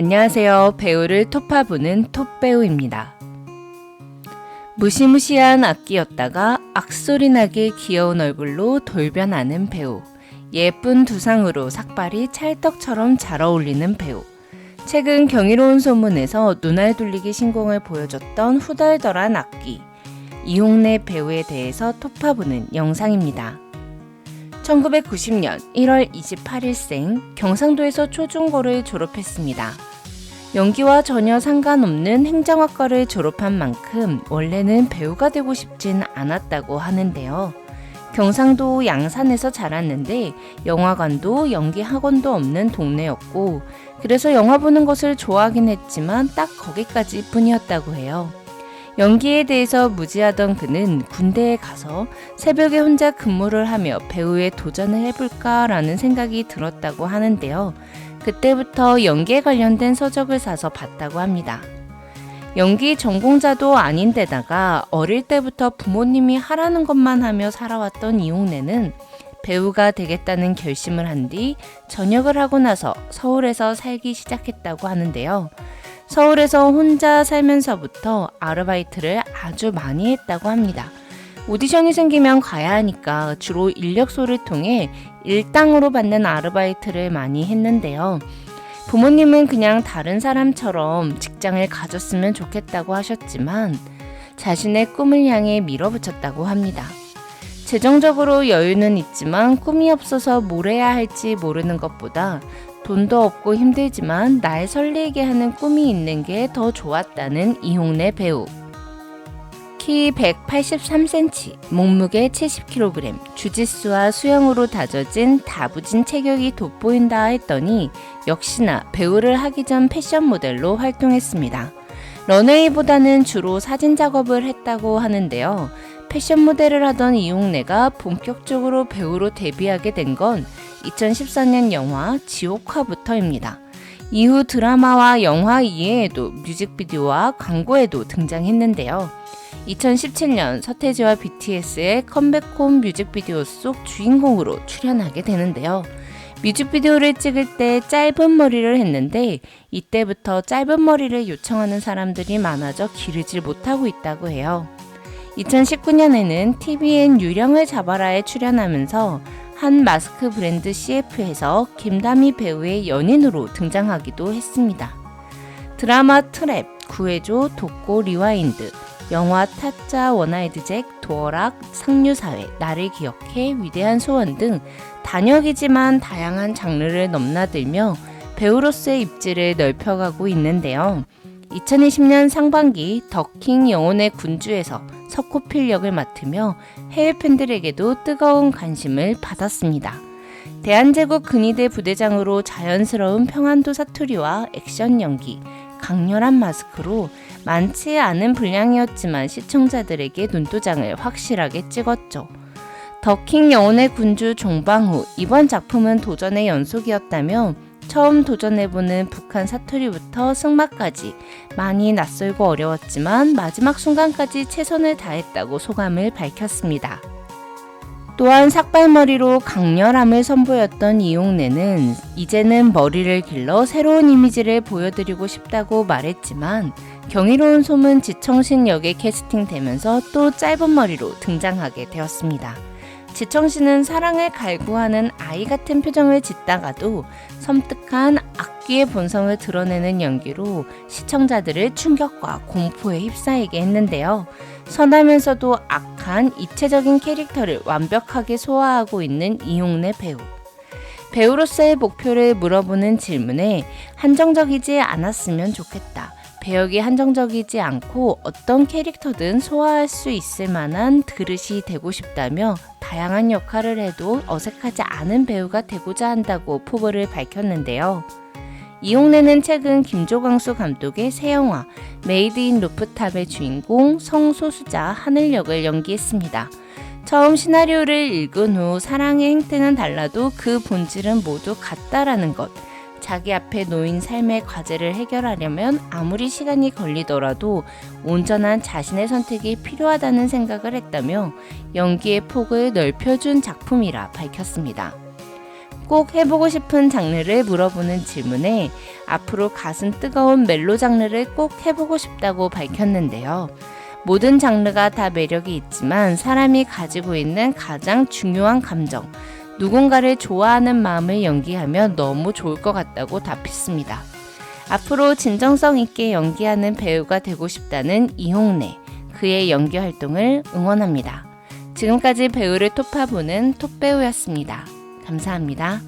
안녕하세요. 배우를 톱파보는 톱배우입니다. 무시무시한 악기였다가 악소리 나게 귀여운 얼굴로 돌변하는 배우. 예쁜 두상으로 삭발이 찰떡처럼 잘 어울리는 배우. 최근 경이로운 소문에서 눈알 돌리기 신공을 보여줬던 후덜덜한 악기. 이홍래 배우에 대해서 톱파보는 영상입니다. 1990년 1월 28일생 경상도에서 초중고를 졸업했습니다. 연기와 전혀 상관없는 행정학과를 졸업한 만큼 원래는 배우가 되고 싶진 않았다고 하는데요. 경상도 양산에서 자랐는데 영화관도 연기 학원도 없는 동네였고 그래서 영화 보는 것을 좋아하긴 했지만 딱 거기까지 뿐이었다고 해요. 연기에 대해서 무지하던 그는 군대에 가서 새벽에 혼자 근무를 하며 배우에 도전을 해볼까라는 생각이 들었다고 하는데요. 그때부터 연기에 관련된 서적을 사서 봤다고 합니다. 연기 전공자도 아닌데다가 어릴 때부터 부모님이 하라는 것만 하며 살아왔던 이용래는 배우가 되겠다는 결심을 한 뒤 전역을 하고 나서 서울에서 살기 시작했다고 하는데요. 서울에서 혼자 살면서부터 아르바이트를 아주 많이 했다고 합니다. 오디션이 생기면 가야 하니까 주로 인력소를 통해 일당으로 받는 아르바이트를 많이 했는데요. 부모님은 그냥 다른 사람처럼 직장을 가졌으면 좋겠다고 하셨지만 자신의 꿈을 향해 밀어붙였다고 합니다. 재정적으로 여유는 있지만 꿈이 없어서 뭘 해야 할지 모르는 것보다 돈도 없고 힘들지만 날 설레게 하는 꿈이 있는 게 더 좋았다는 이홍래 배우. 키 183cm, 몸무게 70kg, 주짓수와 수영으로 다져진 다부진 체격이 돋보인다 했더니 역시나 배우를 하기 전 패션 모델로 활동했습니다. 런웨이보다는 주로 사진 작업을 했다고 하는데요. 패션 모델을 하던 이용래가 본격적으로 배우로 데뷔하게 된 건 2014년 영화 지옥화부터입니다. 이후 드라마와 영화 이외에도 뮤직비디오와 광고에도 등장했는데요. 2017년 서태지와 BTS의 컴백홈 뮤직비디오 속 주인공으로 출연하게 되는데요. 뮤직비디오를 찍을 때 짧은 머리를 했는데 이때부터 짧은 머리를 요청하는 사람들이 많아져 기르질 못하고 있다고 해요. 2019년에는 TVN 유령을 잡아라에 출연하면서 한 마스크 브랜드 CF에서 김다미 배우의 연인으로 등장하기도 했습니다. 드라마 트랩, 구해줘, 독고 리와인드, 영화 타짜 원아이드 잭, 도어락, 상류사회, 나를 기억해, 위대한 소원 등 단역이지만 다양한 장르를 넘나들며 배우로서의 입지를 넓혀가고 있는데요. 2020년 상반기 더킹 영혼의 군주에서 석호필 역을 맡으며 해외 팬들에게도 뜨거운 관심을 받았습니다. 대한제국 근위대 부대장으로 자연스러운 평안도 사투리와 액션 연기, 강렬한 마스크로 많지 않은 분량이었지만 시청자들에게 눈도장을 확실하게 찍었죠. 더킹 영혼의 군주 종방 후 이번 작품은 도전의 연속이었다며 처음 도전해보는 북한 사투리부터 승마까지 많이 낯설고 어려웠지만 마지막 순간까지 최선을 다했다고 소감을 밝혔습니다. 또한 삭발머리로 강렬함을 선보였던 이용래는 이제는 머리를 길러 새로운 이미지를 보여드리고 싶다고 말했지만 경이로운 소문 지청신 역에 캐스팅되면서 또 짧은 머리로 등장하게 되었습니다. 지청신은 사랑을 갈구하는 아이 같은 표정을 짓다가도 섬뜩한 악기의 본성을 드러내는 연기로 시청자들을 충격과 공포에 휩싸이게 했는데요. 선하면서도 악한 이체적인 캐릭터를 완벽하게 소화하고 있는 이용래 배우. 배우로서의 목표를 물어보는 질문에 한정적이지 않았으면 좋겠다. 배역이 한정적이지 않고 어떤 캐릭터든 소화할 수 있을 만한 그릇이 되고 싶다며 다양한 역할을 해도 어색하지 않은 배우가 되고자 한다고 포부를 밝혔는데요. 이용래는 최근 김조광수 감독의 새 영화 메이드 인 루프탑의 주인공 성소수자 하늘 역을 연기했습니다. 처음 시나리오를 읽은 후 사랑의 행태는 달라도 그 본질은 모두 같다라는 것. 자기 앞에 놓인 삶의 과제를 해결하려면 아무리 시간이 걸리더라도 온전한 자신의 선택이 필요하다는 생각을 했다며 연기의 폭을 넓혀준 작품이라 밝혔습니다. 꼭 해보고 싶은 장르를 물어보는 질문에 앞으로 가슴 뜨거운 멜로 장르를 꼭 해보고 싶다고 밝혔는데요. 모든 장르가 다 매력이 있지만 사람이 가지고 있는 가장 중요한 감정, 누군가를 좋아하는 마음을 연기하면 너무 좋을 것 같다고 답했습니다. 앞으로 진정성 있게 연기하는 배우가 되고 싶다는 이홍래, 그의 연기 활동을 응원합니다. 지금까지 배우를 톱파보는 톱배우였습니다. 감사합니다.